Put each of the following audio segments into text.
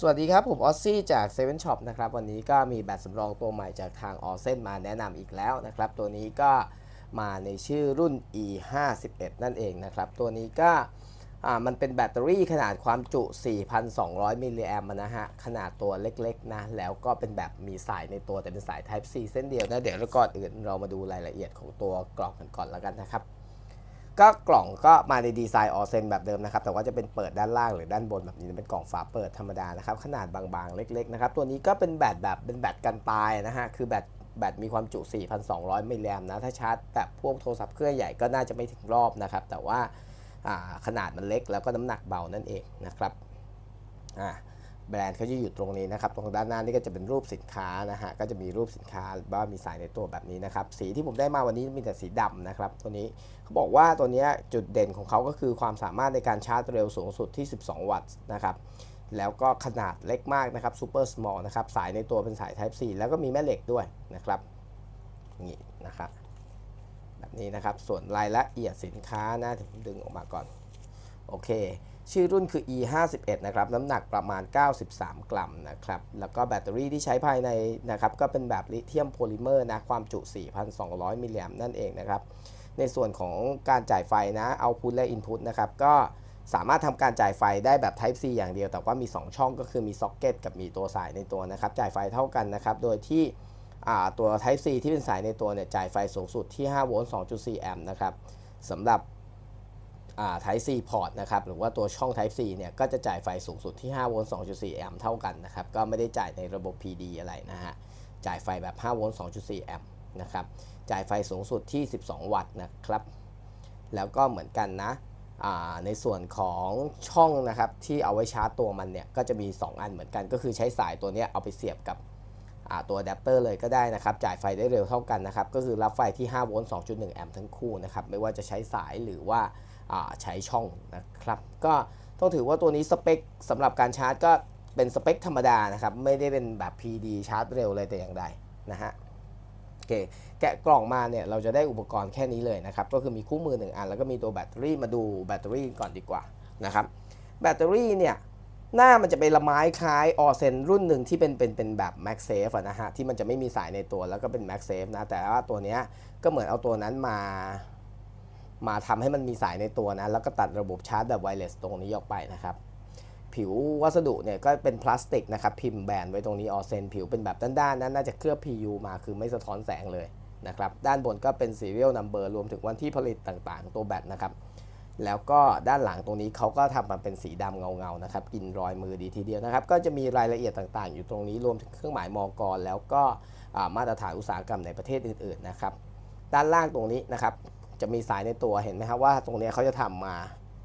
สวัสดีครับ ผมออซซี่จาก7 Shop นช็อปนะครับวันนี้ก็มีแบตสำรองตัวใหม่จากทางออเซนมาแนะนำอีกแล้วนะครับ ตัวนี้ก็มาในชื่อรุ่น e 5 1นั่นเองนะครับ ตัวนี้ก็มันเป็นแบตเตอรี่ขนาดความจุ 4,200 มิลลิแอมป์นะฮะ ขนาดตัวเล็กๆนะ แล้วก็เป็นแบบมีสายในตัวแต่เป็นสาย Type C เส้นเดียวนะ เดี๋ยวก่อนอื่นเรามาดูรายละเอียดของตัวกล่องกันก่อนแล้วกันนะครับ ก็กล่องก็มาในดีไซน์ออเซนแบบเดิมนะครับ แต่ว่าจะเป็นเปิดด้านล่างหรือด้านบนแบบนี้เป็นกล่องฝาเปิดธรรมดานะครับ ขนาดบางๆ เล็กๆนะครับ ตัวนี้ก็เป็นแบตแบบเป็นแบตกันตายนะฮะ คือแบตแบตมีความจุ 4,200 มิลลิแอมนะ ถ้าชาร์จแบบพวกโทรศัพท์เครื่องใหญ่ก็น่าจะไม่ถึงรอบนะครับ แต่ว่าอ่าขนาดมันเล็กแล้วก็น้ำหนักเบานั่นเองนะครับอ่า แบรนด์เขาจะอยู่ตรงนี้นะครับ ตรงด้านหน้านี่ก็จะเป็นรูปสินค้านะฮะ ก็จะมีรูปสินค้าว่ามีสายในตัวแบบนี้นะครับ สีที่ผมได้มาวันนี้มีแต่สีดำนะครับ ตัวนี้เขาบอกว่าตัวนี้จุดเด่นของเขาก็คือความสามารถในการชาร์จเร็วสูงสุดที่ 12 วัตต์นะครับ แล้วก็ขนาดเล็กมากนะครับ super small นะครับ สายในตัวเป็นสาย Type C แล้วก็มีแม่เหล็กด้วยนะครับนี่นะครับแบบนี้นะครับ ส่วนรายละเอียดสินค้านะผมดึงออกมาก่อน โอเค ชื่อรุ่นคือ e 5 1นะครับ น้ำหนักประมาณ 93 กรัมนะครับ แล้วก็แบตเตอรี่ที่ใช้ภายในนะครับ ก็เป็นแบบลิเธียมโพลิเมอร์นะ ความจุ 4,200 มิลลิแอมป์นั่นเองนะครับ ในส่วนของการจ่ายไฟนะ เอาพุทและอินพุตนะครับ ก็สามารถทำการจ่ายไฟได้แบบ Type C อย่างเดียว แต่ว่ามี 2 ช่องก็คือมีซ็อกเก็ตกับมีตัวสายในตัวนะครับ จ่ายไฟเท่ากันนะครับ โดยที่ตัว Type C ที่เป็นสายในตัวเนี่ยจ่ายไฟสูงสุดที่ 5 โวลต์ 2.4 แอมป์นะครับสำหรับ Type C port นะครับหรือว่าตัวช่อง Type C เนี่ยก็จะจ่ายไฟสูงสุดที่5โวลต์2.4 แอมป์เท่ากันนะครับก็ไม่ได้จ่ายในระบบ PD อะไรนะฮะจ่ายไฟแบบ5โวลต์2.4 แอมป์นะครับจ่ายไฟสูงสุดที่ 12 วัตต์นะครับแล้วก็เหมือนกันนะอ่าในส่วนของช่องนะครับที่เอาไว้ชาร์จตัวมันเนี่ยก็จะมี 2 อันเหมือนกัน ก็คือใช้สายตัวนี้เอาไปเสียบกับ ตัวอะแดปเตอร์เลยก็ได้นะครับ จ่ายไฟได้เร็วเท่ากันนะครับ ก็คือรับไฟที่ 5 โวลต์ 2.1 แอมป์ทั้งคู่นะครับ ไม่ว่าจะใช้สายหรือว่าใช้ช่องนะครับ ก็ต้องถือว่าตัวนี้สเปคสำหรับการชาร์จก็เป็นสเปคธรรมดานะครับ ไม่ได้เป็นแบบ PD ชาร์จเร็วเลยแต่อย่างใดนะฮะโอเคแกะกล่องมาเนี่ยเราจะได้อุปกรณ์แค่นี้เลยนะครับ ก็คือมีคู่มือ 1 อัน แล้วก็มีตัวแบตเตอรี่มาดูแบตเตอรี่ก่อนดีกว่านะครับ แบตเตอรี่เนี่ย หน้ามันจะเป็นละไม้คล้ายออเซนรุ่นหนึ่งที่เป็นเป็นเป็นแบบ Max Safe อะนะฮะที่มันจะไม่มีสายในตัวแล้วก็เป็น Max Safe นะแต่ว่าตัวเนี้ยก็เหมือนเอาตัวนั้นมา มาทำให้มันมีสายในตัวนะ แล้วก็ตัดระบบชาร์จแบบไวเลสตรงนี้ออกไปนะครับ ผิววัสดุเนี่ยก็เป็นพลาสติกนะครับ พิมพ์แบนไว้ตรงนี้ออเซนผิวเป็นแบบด้านๆนั้นน่าจะเคลือบ PU มาคือไม่สะท้อนแสงเลยนะครับ ด้านบนก็เป็น serial number รวมถึงวันที่ผลิตต่างๆ ตัวแบตนะครับ แล้วก็ด้านหลังตรงนี้เขาก็ทำมาเป็นสีดำเงาๆนะครับ กินรอยมือดีทีเดียวนะครับ ก็จะมีรายละเอียดต่างๆ อยู่ตรงนี้รวมถึงเครื่องหมายมอกรแล้วก็มาตรฐานอุตสาหกรรมในประเทศอื่นๆนะครับ ด้านล่างตรงนี้นะครับ จะมีสายในตัวเห็นไหมครับว่าตรงนี้เขาจะทำมา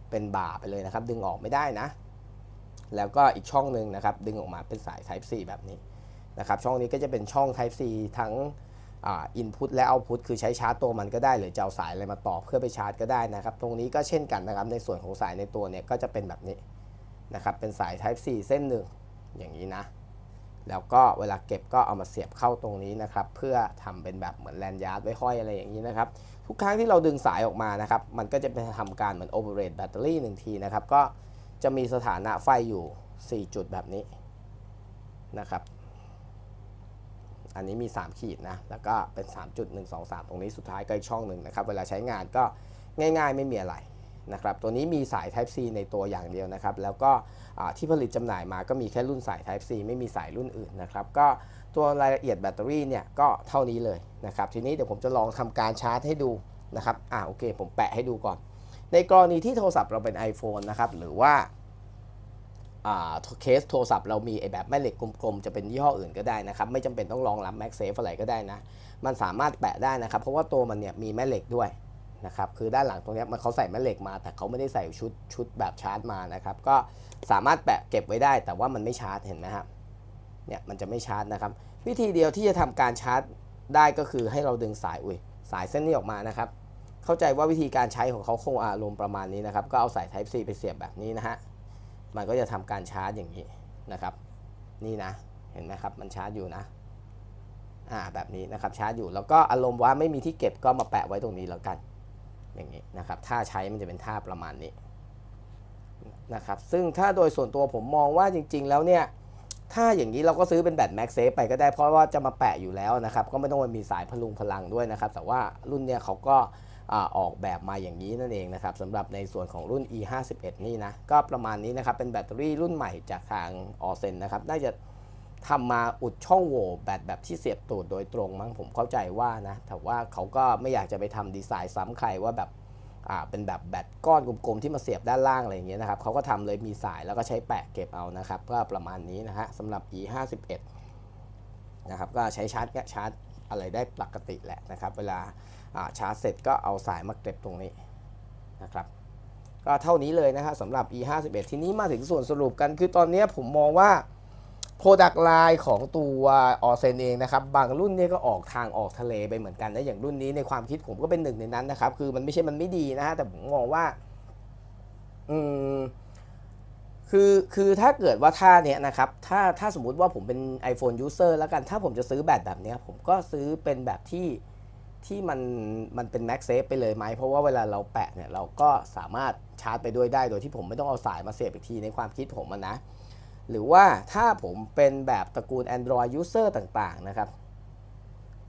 เป็นบ่าไปเลยนะครับ ดึงออกไม่ได้นะ แล้วก็อีกช่องหนึ่งนะครับ ดึงออกมาเป็นสาย Type C แบบนี้นะครับ ช่องนี้ก็จะเป็นช่อง Type C ทั้ง อินพุตและเอาพุตคือใช้ชาร์จตัวมันก็ได้หรือจะเอาสายอะไรมาต่อเพื่อไปชาร์จก็ได้นะครับ ตรงนี้ก็เช่นกันนะครับ ในส่วนของสายในตัวเนี่ยก็จะเป็นแบบนี้นะครับ เป็นสาย Type C เส้นหนึ่งอย่างนี้นะ แล้วก็เวลาเก็บก็เอามาเสียบเข้าตรงนี้นะครับ เพื่อทำเป็นแบบเหมือนแลนยาร์ดไว้ห้อยอะไรอย่างนี้นะครับ ทุกครั้งที่เราดึงสายออกมานะครับ มันก็จะไปทำการเหมือนโอเปเรตแบตเตอรี่หนึ่งทีนะครับ ก็จะมีสถานะไฟอยู่ 4 จุดแบบนี้นะครับ อันนี้มี 3 ขีดนะ แล้วก็เป็น3จุด1 2 3 ตรงนี้สุดท้ายก็อีกช่องหนึ่งนะครับ เวลาใช้งานก็ง่ายๆไม่มีอะไรนะครับ ตัวนี้มีสาย Type C ในตัวอย่างเดียวนะครับ แล้วก็ที่ผลิตจำหน่ายมาก็มีแค่รุ่นสาย Type C ไม่มีสายรุ่นอื่นนะครับ ก็ตัวรายละเอียดแบตเตอรี่เนี่ยก็เท่านี้เลยนะครับ ทีนี้เดี๋ยวผมจะลองทำการชาร์จให้ดูนะครับ อ่าโอเค ผมแปะให้ดูก่อน ในกรณีที่โทรศัพท์เราเป็น iPhone นะครับ หรือว่า เคสโทรศัพท์เรามีไอแบบแม่เหล็กกลมๆ จะเป็นยี่ห้ออื่นก็ได้นะครับ ไม่จำเป็นต้องรองรับ MagSafe อะไรก็ได้นะ มันสามารถแปะได้นะครับ เพราะว่าตัวมันเนี่ยมีแม่เหล็กด้วยนะครับคือด้านหลังตรงนี้มันเขาใส่แม่เหล็กมา แต่เขาไม่ได้ใส่ชุดชุดแบบชาร์จมานะครับ ก็สามารถแปะเก็บไว้ได้ แต่ว่ามันไม่ชาร์จเห็นไหมครับเนี่ยมันจะไม่ชาร์จนะครับ วิธีเดียวที่จะทำการชาร์จได้ก็คือให้เราดึงสายอุ้ยสายเส้นนี้ออกมานะครับ เข้าใจว่าวิธีการใช้ของเขาคงอารมณ์ประมาณนี้นะครับ ก็เอาสาย Type C ไปเสียบแบบนี้นะฮะ มันก็จะทำการชาร์จอย่างนี้นะครับ นี่นะ เห็นไหมครับ มันชาร์จอยู่นะ อ่า แบบนี้นะครับ ชาร์จอยู่ แล้วก็อารมณ์ว่าไม่มีที่เก็บก็มาแปะไว้ตรงนี้แล้วกัน อย่างนี้นะครับถ้าใช้มันจะเป็นท่าประมาณนี้นะครับ ซึ่งถ้าโดยส่วนตัวผมมองว่าจริง ๆ แล้วเนี่ย ถ้าอย่างนี้เราก็ซื้อเป็นแบต Max Safe ไปก็ได้ เพราะว่าจะมาแปะอยู่แล้วนะครับ ก็ไม่ต้องมีสายพลุงพลังด้วยนะครับ แต่ว่ารุ่นเนี้ยเขาก็ อออกแบบมาอย่างนี้นั่นเองนะครับสำหรับในส่วนของรุ่น E51 นี่นะก็ประมาณนี้นะครับเป็นแบตเตอรี่รุ่นใหม่จากทางออเซนนะครับน่าจะทำมาอุดช่องโหว่แบตแบบที่เสียบตูดโดยตรงมั้งผมเข้าใจว่านะแต่ว่าเขาก็ไม่อยากจะไปทำดีไซน์ซ้ำใครว่าแบบอ่าเป็นแบบแบตก้อนกลมๆที่มาเสียบด้านล่างอะไรอย่างเงี้ยนะครับเขาก็ทำเลยมีสายแล้วก็ใช้แปะเก็บเอานะครับก็ประมาณนี้นะฮะสำหรับ e 5 1นะครับก็ใช้ชาร์จแกะชาร์จอะไรได้ปกติแหละนะครับ เวลา ชาร์จเสร็จก็เอาสายมาเก็บตรงนี้นะครับก็เท่านี้เลยนะฮะสำหรับ e 5 1ทีนี้มาถึงส่วนสรุปกัน คือตอนนี้ผมมองว่า Product Line ของตัวออเซนเองนะครับ บางรุ่นเนี่ยก็ออกทางออกทะเลไปเหมือนกันนะ อย่างรุ่นนี้ในความคิดผมก็เป็นหนึ่งในนั้นนะครับ คือมันไม่ใช่มันไม่ดีนะฮะ แต่ผมมองว่า อืม คือคือถ้าเกิดว่าท่าเนี้ยนะครับ ถ้าถ้าสมมุติว่าผมเป็น iPhone user แล้วกัน ถ้าผมจะซื้อแบตแบบเนี้ย ผมก็ซื้อเป็นแบบที่ ที่มันมันเป็น Max Safe ไปเลยไหม เพราะว่าเวลาเราแปะเนี่ยเราก็สามารถชาร์จไปด้วยได้ โดยที่ผมไม่ต้องเอาสายมาเสียบอีกทีในความคิดผมนะ หรือว่าถ้าผมเป็นแบบตระกูล Android user ต่างๆนะครับ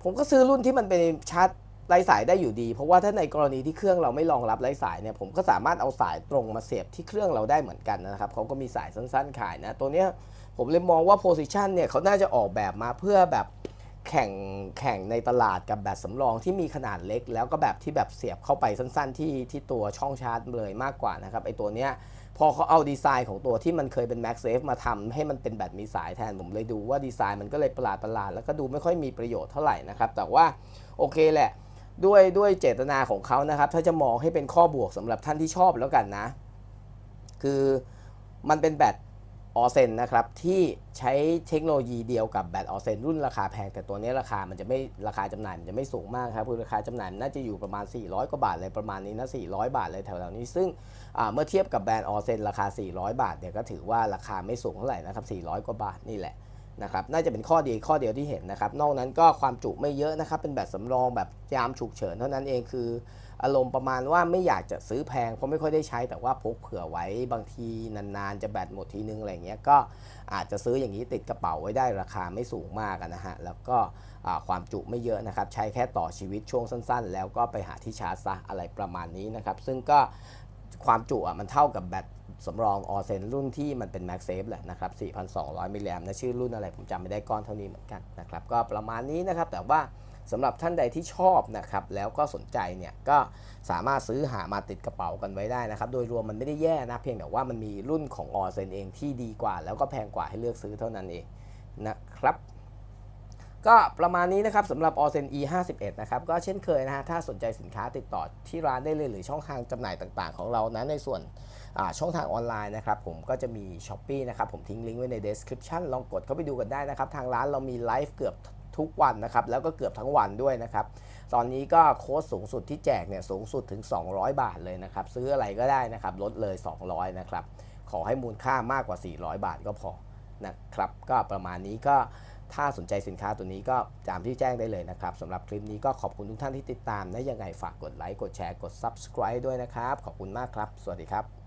ผมก็ซื้อรุ่นที่มันเป็นชาร์จไร้สายได้อยู่ดี เพราะว่าถ้าในกรณีที่เครื่องเราไม่รองรับไร้สายเนี่ยผมก็สามารถเอาสายตรงมาเสียบที่เครื่องเราได้เหมือนกันนะครับเขาก็มีสายสั้น ๆ ขายนะ ตัวเนี้ยผมเลยมองว่า position เนี่ยเขาน่าจะออกแบบมาเพื่อแบบ แข่งแข่งในตลาดกับแบตสำรองที่มีขนาดเล็ก แล้วก็แบบที่แบบเสียบเข้าไปสั้นๆ ที่ที่ตัวช่องชาร์จเลยมากกว่านะครับไอตัวเนี้ยพอเขาเอาดีไซน์ของตัวที่มันเคยเป็น Max Safe มาทำให้มันเป็นแบตมีสายแทนผมเลยดูว่าดีไซน์มันก็เลยประหลาดประหลาดแล้วก็ดูไม่ค่อยมีประโยชน์เท่าไหร่นะครับ แต่ว่าโอเคแหละ ด้วยด้วยเจตนาของเขานะครับ ถ้าจะมองให้เป็นข้อบวกสำหรับท่านที่ชอบแล้วกันนะ คือมันเป็นแบต ออเซนนะครับที่ใช้เทคโนโลยีเดียวกับแบตออเซนรุ่นราคาแพง แต่ตัวนี้ราคามันจะไม่ราคาจำหน่ายมันจะไม่สูงมากครับคือราคาจำหน่ายน่าจะอยู่ประมาณ 400 กว่าบาทเลยประมาณนี้นะ 400 บาทเลยแถวๆนี้ซึ่งเมื่อเทียบกับแบรนด์ออเซนราคา 400 บาทเนี่ยก็ถือว่าราคาไม่สูงเท่าไหร่นะครับ 400 กว่าบาทนี่แหละ นะครับน่าจะเป็นข้อดีข้อเดียวที่เห็นนะครับ นอกนั้นก็ความจุไม่เยอะนะครับ เป็นแบบสำรองแบบยามฉุกเฉินเท่านั้นเองคือ อารมณ์ประมาณว่าไม่อยากจะซื้อแพงเพราะไม่ค่อยได้ใช้แต่ว่าพกเผื่อไว้บางทีนานๆ จะแบตหมดทีนึงอะไรเงี้ยก็อาจจะซื้ออย่างนี้ติดกระเป๋าไว้ได้ราคาไม่สูงมากนะฮะแล้วก็ความจุไม่เยอะนะครับ ใช้แค่ต่อชีวิตช่วงสั้น ๆ แล้วก็ไปหาที่ชาร์จซะอะไรประมาณนี้นะครับ ซึ่งก็ ความจุอะมันเท่ากับแบตสำรองออเซนรุ่นที่มันเป็น Max Safe แหละนะครับ 4,200 มิลลิแอมนะชื่อรุ่นอะไรผมจำไม่ได้ก้อนเท่านี้เหมือนกันนะครับ ก็ประมาณนี้นะครับ แต่ว่าสำหรับท่านใดที่ชอบนะครับ แล้วก็สนใจเนี่ย ก็สามารถซื้อหามาติดกระเป๋ากันไว้ได้นะครับ โดยรวมมันไม่ได้แย่นะ เพียงแต่ว่ามันมีรุ่นของออเซนเองที่ดีกว่า แล้วก็แพงกว่าให้เลือกซื้อเท่านั้นเองนะครับ ก็ประมาณนี้นะครับสำหรับ o z e n E 5 1นะครับก็เช่นเคยนะฮะถ้าสนใจสินค้าติดต่อที่ร้านได้เลยหรือช่องทางจำหน่ายต่างๆ ของเรานะในส่วนช่องทางออนไลน์นะครับผมก็จะมี s h อ p e e นะครับผมทิ้งลิงก์ไว้ใน description ลองกดเข้าไปดูกันได้นะครับ ทางร้านเรามีไลฟ์เกือบทุกวันนะครับแล้วก็เกือบทั้งวันด้วยนะครับตอนนี้ก็โค้ดสูงสุดที่แจกเนี่ยสูงสุดถึง 200 บาทเลยนะครับซื้ออะไรก็ได้นะครับลดเลย 200นะครับขอให้มูลค่ามากกว่า 400 บาทก็พอนะครับก็ประมาณนี้ก็ ถ้าสนใจสินค้าตัวนี้ก็ตามที่แจ้งได้เลยนะครับสำหรับคลิปนี้ก็ขอบคุณทุกท่านที่ติดตามนะยังไงฝากกดไลค์กดแชร์กด subscribe ด้วยนะครับ ขอบคุณมากครับ สวัสดีครับ